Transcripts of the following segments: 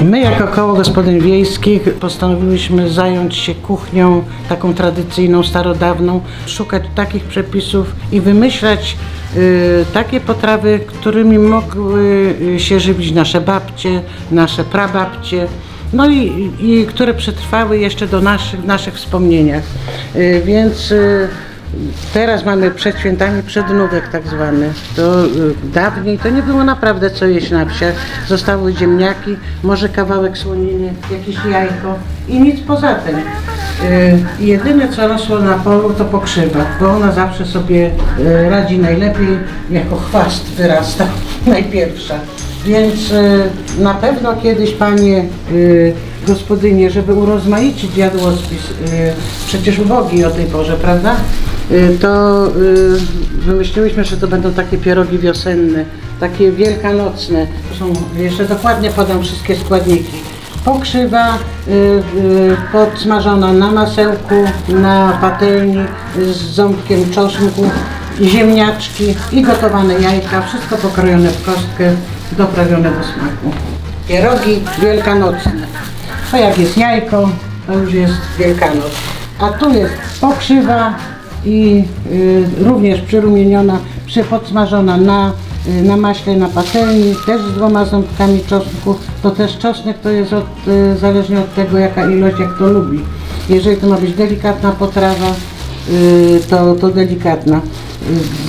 My jako koło gospodyń wiejskich postanowiłyśmy zająć się kuchnią taką tradycyjną, starodawną, szukać takich przepisów i wymyślać y, takie potrawy, którymi mogły y, się żywić nasze babcie, nasze prababcie. No i, i które przetrwały jeszcze do naszych, naszych wspomnieniach. Y, więc y, Teraz mamy przed świętami przednówek tak zwany. To y, dawniej to nie było naprawdę co jeść na wsiach. Zostały ziemniaki, może kawałek słoniny, jakieś jajko i nic poza tym. Y, jedyne co rosło na polu to pokrzywa, bo ona zawsze sobie y, radzi najlepiej, jako chwast wyrasta najpierwsza. Więc na pewno kiedyś panie gospodynie, żeby urozmaicić jadłospis, przecież ubogi o tej porze, prawda? Y, to y, wymyśliłyśmy, że to będą takie pierogi wiosenne, takie wielkanocne. Są, jeszcze dokładnie podam wszystkie składniki. Pokrzywa y, podsmażona na masełku, na patelni z ząbkiem czosnku, ziemniaczki i gotowane jajka, wszystko pokrojone w kostkę, doprawione do smaku. Pierogi wielkanocne. To jak jest jajko, to już jest Wielkanoc. A tu jest pokrzywa i y, również przyrumieniona, przy, podsmażona na, y, na maśle na patelni, też z dwoma ząbkami czosnku. To też czosnek to jest od, y, zależnie od tego jaka ilość, jak to lubi. Jeżeli to ma być delikatna potrawa, y, to, to delikatna.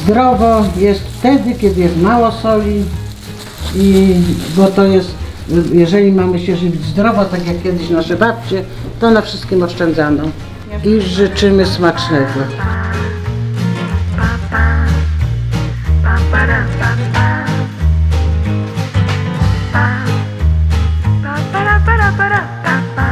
Zdrowo jest wtedy, kiedy jest mało soli, i bo to jest, jeżeli mamy się żywić zdrowo, tak jak kiedyś nasze babcie, to na wszystkim oszczędzano. I życzymy smacznego. Ba-ba-da-ba-da-ba-da-ba-ba.